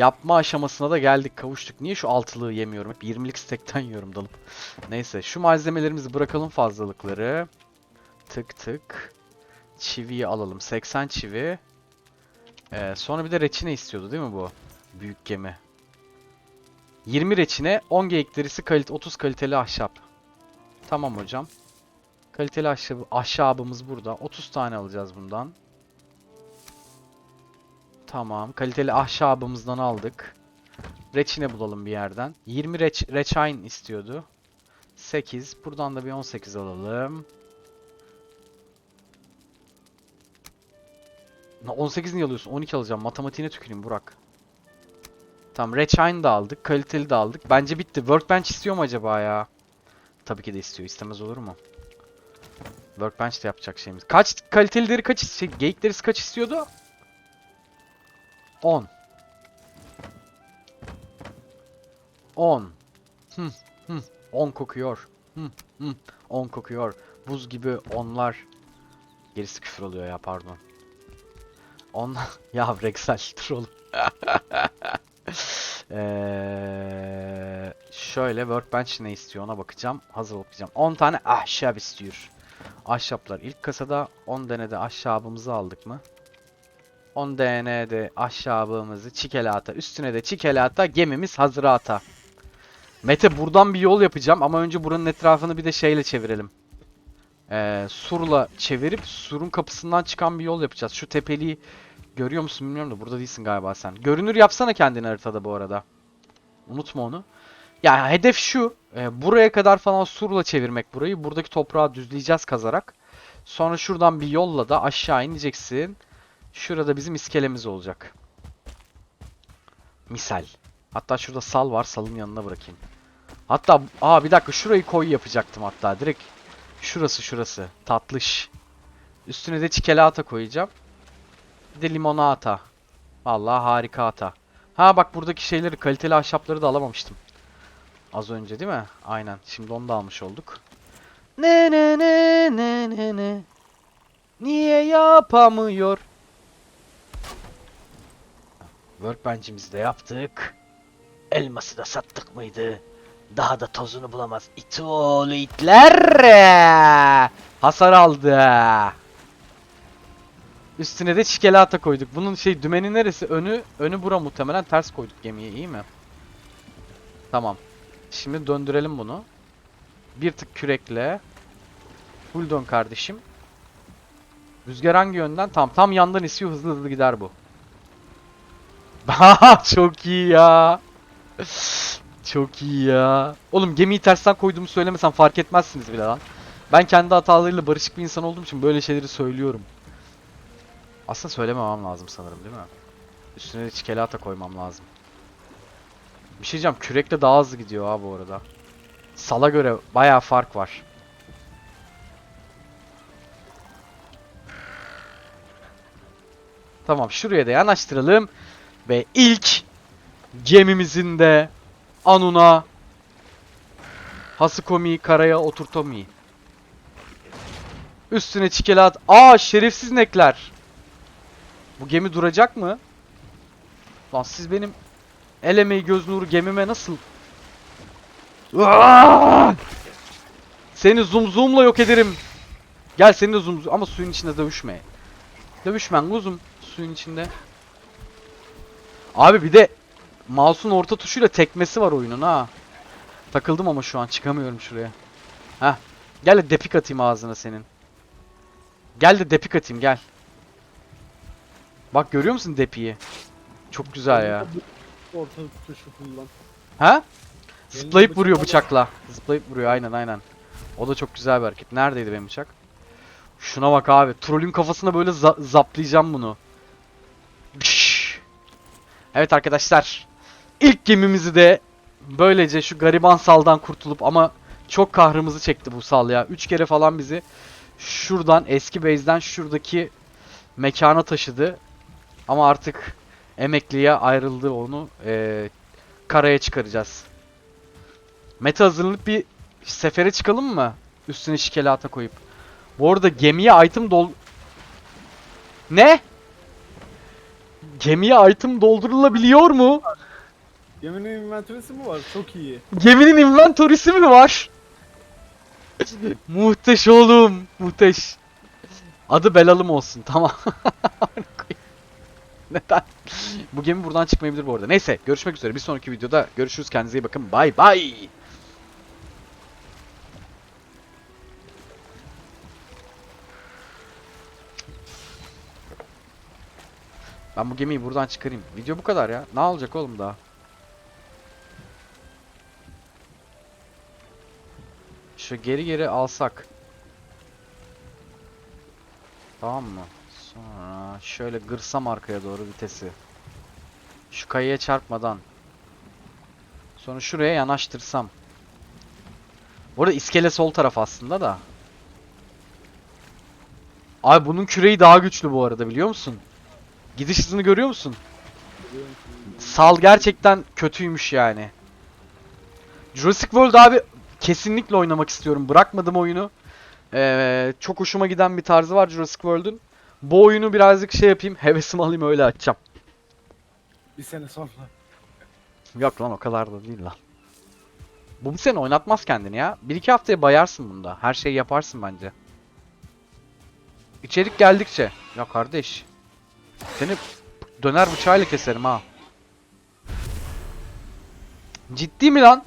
yapma aşamasına da geldik kavuştuk. Niye şu altılığı yemiyorum? Hep 20'lik stekten yiyorum dalıp. Neyse şu malzemelerimizi bırakalım fazlalıkları. Tık tık. Çiviyi alalım. 80 çivi. Ee, sonra bir de reçine istiyordu değil mi bu? Büyük gemi. 20 reçine, 10 geyik derisi, kalite, 30 kaliteli ahşap. Tamam hocam. Kaliteli ahşab ahşabımız burada. 30 tane alacağız bundan. Tamam. Kaliteli ahşabımızdan aldık. Reçine bulalım bir yerden. 20 reç reçine istiyordu. 8. Buradan da bir 18 alalım. Na, 18 niye alıyorsun? 12 alacağım. Matematiğine tüküreyim Burak. Tamam. Reçine de aldık. Kaliteli de aldık. Bence bitti. Workbench istiyor mu acaba ya? Tabii ki de istiyor. İstemez olur mu? Workbench de yapacak şeyimiz. Kaç kaliteli deri kaç şey, geyik derisi kaç istiyordu? 10. 10. Hı hı. 10 kokuyor. Hı hı. 10 kokuyor. Buz gibi onlar. Gerisi küfür oluyor ya pardon. On ya Rexel oğlum. Eee, şöyle workbench ne istiyor ona bakacağım. Hazır okuyacağım. 10 tane ahşap istiyor. Ahşaplar ilk kasada 10 tane de ahşabımızı aldık mı? 10 tane de ahşabımızı çikelata üstüne de çikelata gemimiz hazırata. Mete buradan bir yol yapacağım ama önce buranın etrafını bir de şeyle çevirelim. Ee, surla çevirip surun kapısından çıkan bir yol yapacağız. Şu tepeliği görüyor musun bilmiyorum da burada değilsin galiba sen. Görünür yapsana kendini haritada bu arada. Unutma onu. Ya hedef şu. e, buraya kadar falan surla çevirmek burayı. Buradaki toprağı düzleyeceğiz kazarak. Sonra şuradan bir yolla da aşağı ineceksin. Şurada bizim iskelemiz olacak. Misal. Hatta şurada sal var. Salın yanına bırakayım. Hatta aa bir dakika şurayı koy yapacaktım hatta. Direkt şurası şurası. Tatlış. Üstüne de çikolata koyacağım. Bir de limonata. Vallahi harika ata. Ha bak buradaki şeyleri kaliteli ahşapları da alamamıştım. Az önce değil mi? Aynen. Şimdi onu da almış olduk. Ne ne ne ne ne ne. Niye yapamıyor? Workbench'imizi de yaptık. Elması da sattık mıydı? Daha da tozunu bulamaz. İti itler. Hasar aldı. Üstüne de çikolata koyduk. Bunun şey dümeni neresi? Önü önü bura muhtemelen ters koyduk gemiye iyi mi? Tamam. Şimdi döndürelim bunu. Bir tık kürekle. Full dön kardeşim. Rüzgar hangi yönden? Tam tam yandan esiyor hızlı hızlı gider bu. Çok iyi ya. Çok iyi ya. Oğlum gemiyi tersten koyduğumu söylemesem fark etmezsiniz bile lan. Ben kendi hatalarıyla barışık bir insan olduğum için böyle şeyleri söylüyorum. Aslında söylememem lazım sanırım değil mi? Üstüne de çikolata koymam lazım. Bir şey diyeceğim kürekle daha hızlı gidiyor ha bu arada. Sala göre bayağı fark var. Tamam şuraya da yanaştıralım. Ve ilk gemimizin de Anuna Hasukomi karaya oturtomi. Üstüne çikolat. Aa şerefsiz nekler. Bu gemi duracak mı? Lan siz benim el emeği göz nuru gemime nasıl? Aa! Seni zoom zoom'la yok ederim. Gel seni de zoom ama suyun içinde dövüşme. Dövüşmen kuzum suyun içinde. Abi bir de mouse'un orta tuşuyla tekmesi var oyunun ha. Takıldım ama şu an çıkamıyorum şuraya. Heh. Gel de depik atayım ağzına senin. Gel de depik atayım gel. Bak görüyor musun depiyi? Çok güzel ya. Orta tuşu kullan. Ha? Zıplayıp vuruyor bıçakla. Zıplayıp vuruyor aynen aynen. O da çok güzel bir hareket. Neredeydi benim bıçak? Şuna bak abi. Trollün kafasına böyle za- zaplayacağım bunu. Evet arkadaşlar. İlk gemimizi de böylece şu gariban saldan kurtulup ama çok kahrımızı çekti bu sal ya. Üç kere falan bizi şuradan eski base'den şuradaki mekana taşıdı. Ama artık emekliye ayrıldı onu. Ee, karaya çıkaracağız. Meta hazırlanıp bir sefere çıkalım mı? Üstüne şikelata koyup. Bu arada gemiye item dol... Ne? Gemiye item doldurulabiliyor mu? Geminin inventörisi mi var? Çok iyi. Geminin inventory'si mi var? Muhteş oğlum. Muhteş. Adı Belalım olsun. Tamam. Neden? Bu gemi buradan çıkmayabilir bu arada. Neyse görüşmek üzere. Bir sonraki videoda görüşürüz. Kendinize iyi bakın. Bay bay. Ben bu gemiyi buradan çıkarayım. Video bu kadar ya. Ne olacak oğlum daha? Şu geri geri alsak. Tamam mı? Sonra şöyle gırsam arkaya doğru vitesi. Şu kayaya çarpmadan. Sonra şuraya yanaştırsam. Bu arada iskele sol taraf aslında da. Ay bunun küreği daha güçlü bu arada biliyor musun? Gidiş hızını görüyor musun? Sal gerçekten kötüymüş yani. Jurassic World abi kesinlikle oynamak istiyorum. Bırakmadım oyunu. Ee, çok hoşuma giden bir tarzı var Jurassic World'un. Bu oyunu birazcık şey yapayım, hevesimi alayım öyle açacağım. Bir sene sonra. Yok lan o kadar da değil lan. Bu bir sene oynatmaz kendini ya. Bir iki haftaya bayarsın bunda. Her şeyi yaparsın bence. İçerik geldikçe. Ya kardeş. Seni döner bıçağıyla keserim ha. Ciddi mi lan?